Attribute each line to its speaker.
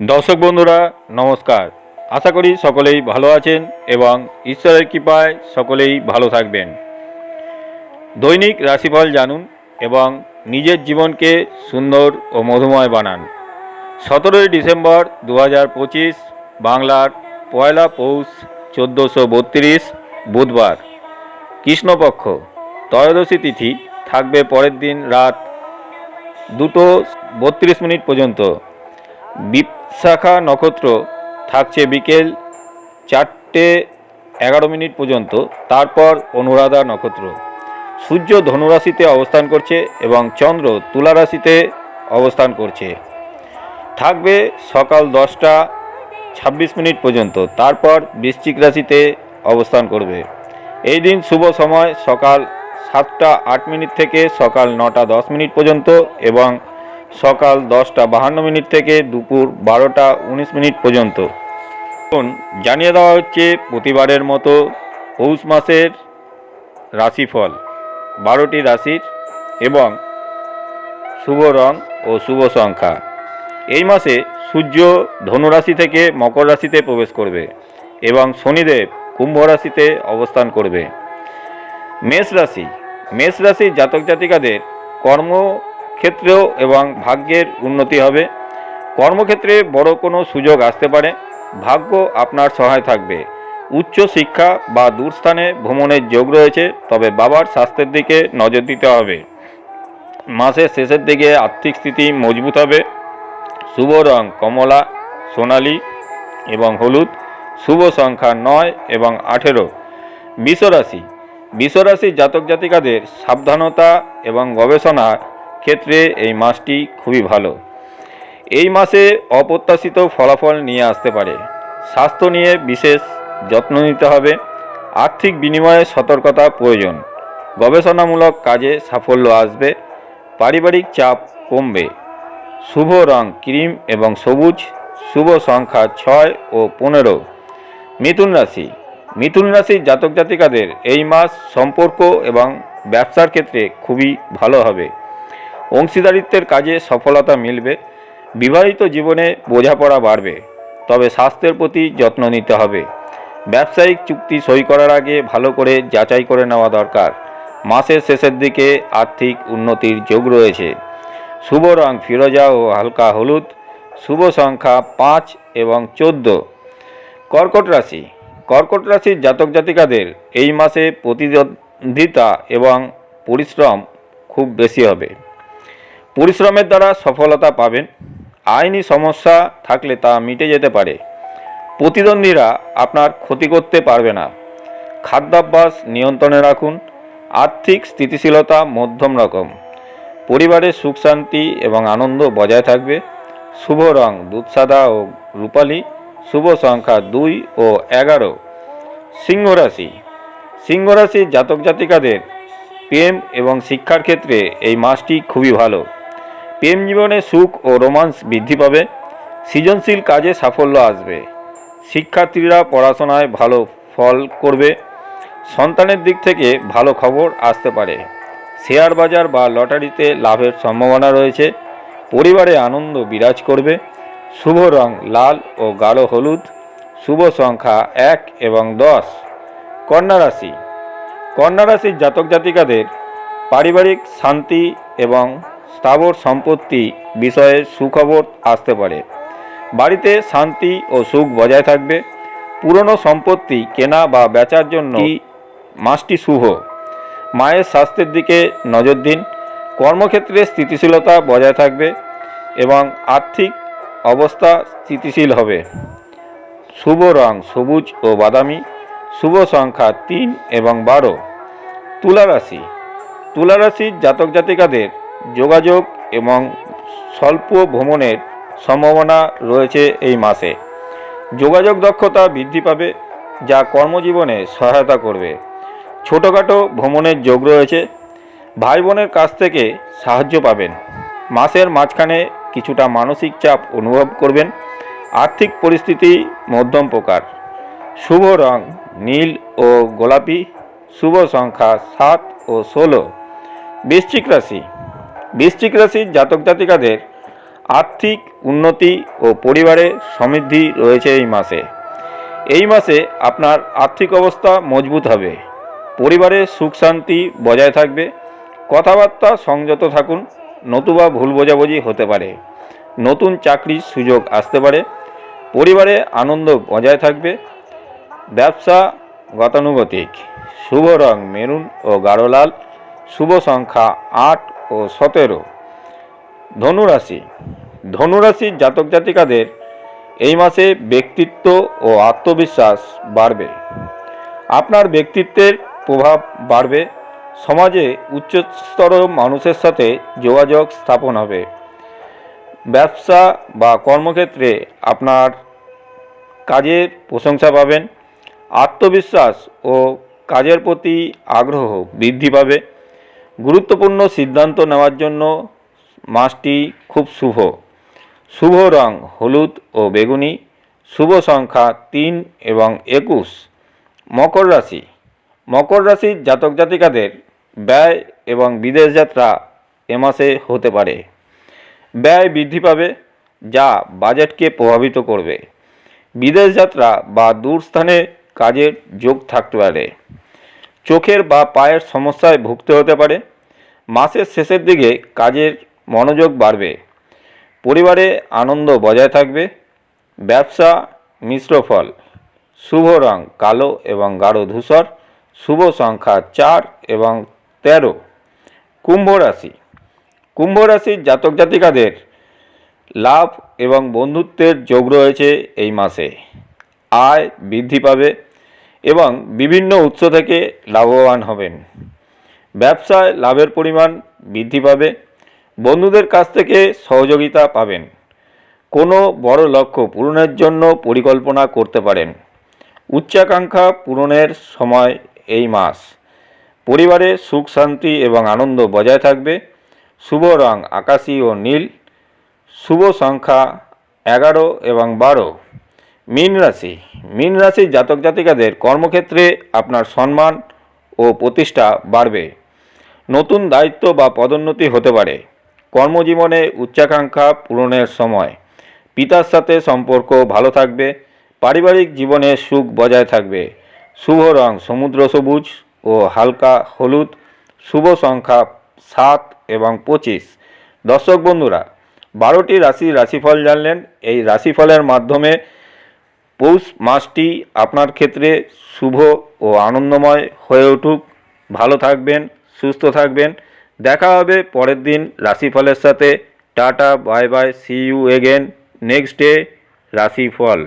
Speaker 1: দর্শক বন্ধুরা, নমস্কার। আশা করি সকলেই ভালো আছেন এবং ঈশ্বরের কৃপায় সকলেই ভালো থাকবেন। দৈনিক রাশিফল জানুন এবং নিজের জীবনকে সুন্দর ও মধুময় বানান। সতেরোই ডিসেম্বর দু পঁচিশ, বাংলার পয়লা পৌষ চোদ্দোশো বত্রিশ, বুধবার। কৃষ্ণপক্ষ, ত্রয়োদশী তিথি থাকবে পরের দিন রাত দুটো বত্রিশ মিনিট পর্যন্ত। বিশাখা নক্ষত্র থাকছে বিকেল চারটে এগারো মিনিট পর্যন্ত। তারপর অনুরাধা নক্ষত্র। সূর্য ধনুরাশিতে অবস্থান করছে এবং চন্দ্র তুলা রাশিতে অবস্থান করছে। থাকবে সকাল দশটা ছাব্বিশ মিনিট পর্যন্ত। তারপর বৃশ্চিক রাশিতে অবস্থান করবে। এই দিন শুভ সময় সকাল সাতটা আট মিনিট থেকে সকাল নটা দশ মিনিট পর্যন্ত এবং সকাল দশটা বাহান্ন মিনিট থেকে দুপুর বারোটা উনিশ মিনিট পর্যন্ত। এখন জানিয়ে দেওয়া হচ্ছে প্রতিবারের মতো পৌষ মাসের রাশিফল, বারোটি রাশির এবং শুভ রং ও শুভ সংখ্যা। এই মাসে সূর্য ধনুরাশি থেকে মকর রাশিতে প্রবেশ করবে এবং শনিদেব কুম্ভ রাশিতে অবস্থান করবে। মেষ রাশি, মেষ রাশির জাতক জাতিকাদের কর্মক্ষেত্রেও এবং ভাগ্যের উন্নতি হবে। কর্মক্ষেত্রে বড় কোনো সুযোগ আসতে পারে। ভাগ্য আপনার সহায় থাকবে। উচ্চ শিক্ষা বা দূরস্থানে ভ্রমণের যোগ রয়েছে, তবে বাবার স্বাস্থ্যের দিকে নজর দিতে হবে। মাসের শেষের দিকে আর্থিক স্থিতি মজবুত হবে। শুভ রং কমলা, সোনালী এবং হলুদ, শুভ সংখ্যা নয় এবং আঠেরো। বিশ্বরাশি। বিশ্বরাশির জাতক জাতিকাদের সাবধানতা এবং গবেষণার ক্ষেত্রে এই মাসটি খুবই ভালো। এই মাসে অপ্রত্যাশিত ফলাফল নিয়ে আসতে পারে। স্বাস্থ্য নিয়ে বিশেষ যত্ন নিতে হবে। আর্থিক বিনিময়ে সতর্কতা প্রয়োজন। গবেষণামূলক কাজে সাফল্য আসবে। পারিবারিক চাপ কমবে। শুভ রং ক্রিম এবং সবুজ, শুভ সংখ্যা ছয় ও পনেরো। মিথুন রাশি। মিথুন রাশির জাতক জাতিকাদের এই মাস সম্পর্ক এবং ব্যবসার ক্ষেত্রে খুবই ভালো হবে। অংশীদারিত্বের কাজে সফলতা মিলবে, বিবাহিত জীবনে বোঝাপড়া বাড়বে, তবে স্বাস্থ্যের প্রতি যত্ন নিতে হবে। ব্যবসায়িক চুক্তি সই করার আগে ভালো করে যাচাই করে নেওয়া দরকার। মাসের শেষের দিকে আর্থিক উন্নতির যোগ রয়েছে। শুভ রং ফিরোজা ও হালকা হলুদ, শুভ সংখ্যা পাঁচ এবং চোদ্দ। কর্কট রাশি। কর্কট রাশির জাতক জাতিকাদের এই মাসে প্রতিদ্বন্দ্বিতা এবং পরিশ্রম খুব বেশি হবে। পরিশ্রমের দ্বারা সফলতা পাবেন। আইনি সমস্যা থাকলে তা মিটে যেতে পারে। প্রতিদ্বন্দ্বীরা আপনার ক্ষতি করতে পারবে না। খাদ্যাভ্যাস নিয়ন্ত্রণে রাখুন। আর্থিক স্থিতিশীলতা মধ্যম রকম। পরিবারের সুখ শান্তি এবং আনন্দ বজায় থাকবে। শুভ রং দুধসাদা ও রূপালী। শুভ সংখ্যা দুই ও এগারো। সিংহ রাশি। সিংহ রাশির জাতক জাতিকাদের প্রেম এবং শিক্ষার ক্ষেত্রে এই মাসটি খুবই ভালো। প্রেম জীবনে সুখ ও রোমান্স বৃদ্ধি পাবে, সৃজনশীল কাজে সাফল্য আসবে। শিক্ষার্থীরা পড়াশোনায় ভালো ফল করবে, সন্তানের দিক থেকে ভালো খবর আসতে পারে। শেয়ার বাজার বা লটারিতে লাভের সম্ভাবনা রয়েছে, পরিবারে আনন্দ বিরাজ করবে, শুভ রং লাল ও গাঢ় হলুদ, শুভ সংখ্যা এক এবং দশ। কন্যা রাশি। কন্যা রাশির জাতক জাতিকাদের পারিবারিক শান্তি এবং স্থাবর সম্পত্তি বিষয়ে সুখবর আসতে পারে। বাড়িতে শান্তি ও সুখ বজায় থাকবে। পুরনো সম্পত্তি কেনা বা বেচার জন্য মাসটি শুভ। মায়ের স্বাস্থ্যের দিকে নজর দিন। কর্মক্ষেত্রে স্থিতিশীলতা বজায় থাকবে এবং আর্থিক অবস্থা স্থিতিশীল হবে। শুভ রং সবুজ ও বাদামি। শুভ সংখ্যা তিন এবং বারো। তুলা রাশি তুলা রাশির জাতক জাতিকাদের যোগাযোগ এবং স্বল্প ভ্রমণের সম্ভাবনা রয়েছে এই মাসে। যোগাযোগ দক্ষতা বৃদ্ধি পাবে, যা কর্মজীবনে সহায়তা করবে। ছোটোখাটো ভ্রমণের যোগ রয়েছে। ভাই বোনের কাছ থেকে সাহায্য পাবেন। মাসের মাঝখানে কিছুটা মানসিক চাপ অনুভব করবেন। আর্থিক পরিস্থিতি মধ্যম প্রকার। শুভ রং নীল ও গোলাপি। শুভ সংখ্যা সাত ও ষোলো। বৃশ্চিক রাশি। বৃশ্চিক রাশির জাতক জাতিকাদের আর্থিক উন্নতি ও পরিবারে সমৃদ্ধি রয়েছে এই মাসে। এই মাসে আপনার আর্থিক অবস্থা মজবুত হবে। পরিবারে সুখ শান্তি বজায় থাকবে। কথাবার্তা সংযত থাকুন। নতুবা ভুল বোঝাবুঝি হতে পারে। নতুন চাকরির সুযোগ আসতে পারে। পরিবারে আনন্দ বজায় থাকবে। ব্যবসা গতানুগতিক। শুভ রং মেরুন ও গাঢ় লাল। শুভ সংখ্যা আট ও সতেরো। ধনুরাশি। ধনুরাশির জাতক জাতিকাদের এই মাসে ব্যক্তিত্ব ও আত্মবিশ্বাস বাড়বে। আপনার ব্যক্তিত্বের প্রভাব বাড়বে। সমাজে উচ্চস্তর মানুষের সাথে যোগাযোগ স্থাপন হবে। ব্যবসা বা কর্মক্ষেত্রে আপনার কাজের প্রশংসা পাবেন। আত্মবিশ্বাস ও কাজের প্রতি আগ্রহ বৃদ্ধি পাবে। গুরুত্বপূর্ণ সিদ্ধান্ত নেওয়ার জন্য মাসটি খুব শুভ। শুভ রং হলুদ ও বেগুনি, শুভ সংখ্যা তিন এবং একুশ। মকর রাশি। মকর রাশির জাতক জাতিকাদের ব্যয় এবং বিদেশ যাত্রা এ মাসে হতে পারে। ব্যয় বৃদ্ধি পাবে, যা বাজেটকে প্রভাবিত করবে। বিদেশ যাত্রা বা দূর স্থানে কাজের যোগ থাকতে পারে। চোখের বা পায়ের সমস্যায় ভুগতে হতে পারে। মাসের শেষের দিকে কাজের মনোযোগ বাড়বে। পরিবারে আনন্দ বজায় থাকবে। ব্যবসা, মিশ্র ফল, শুভ রং, কালো এবং গাঢ় ধূসর, শুভ সংখ্যা চার এবং তেরো। কুম্ভ রাশি। কুম্ভ রাশির জাতক জাতিকাদের লাভ এবং বন্ধুত্বের যোগ রয়েছে এই মাসে। আয় বৃদ্ধি পাবে। এবং বিভিন্ন উৎস থেকে লাভবান হবেন। ব্যবসায় লাভের পরিমাণ বৃদ্ধি পাবে। বন্ধুদের কাছ থেকে সহযোগিতা পাবেন। কোনো বড় লক্ষ্য পূরণের জন্য পরিকল্পনা করতে পারেন। উচ্চাকাঙ্ক্ষা পূরণের সময় এই মাস। পরিবারে সুখ, শান্তি এবং আনন্দ বজায় থাকবে। শুভ রং আকাশী ও নীল। শুভ সংখ্যা এগারো এবং বারো। মীন রাশি। মীন রাশির জাতক জাতিকাদের কর্মক্ষেত্রে আপনার সম্মান ও প্রতিষ্ঠা বাড়বে। নতুন দায়িত্ব বা পদোন্নতি হতে পারে। কর্মজীবনে উচ্চাকাঙ্ক্ষা পূরণের সময়। পিতার সাথে সম্পর্ক ভালো থাকবে। পারিবারিক জীবনে সুখ বজায় থাকবে। শুভ রং সমুদ্র সবুজ ও হালকা হলুদ। শুভ সংখ্যা সাত এবং পঁচিশ। দর্শক বন্ধুরা, বারোটি রাশি রাশিফল জানলেন। এই রাশিফলের মাধ্যমে পৌষ মাসটি আপনার ক্ষেত্রে শুভ ও আনন্দময় হয়ে উঠুক। ভালো থাকবেন, সুস্থ থাকবেন। দেখা হবে পরের দিন রাশিফলের সাথে। Tata, bye bye see you again next day রাশিফল।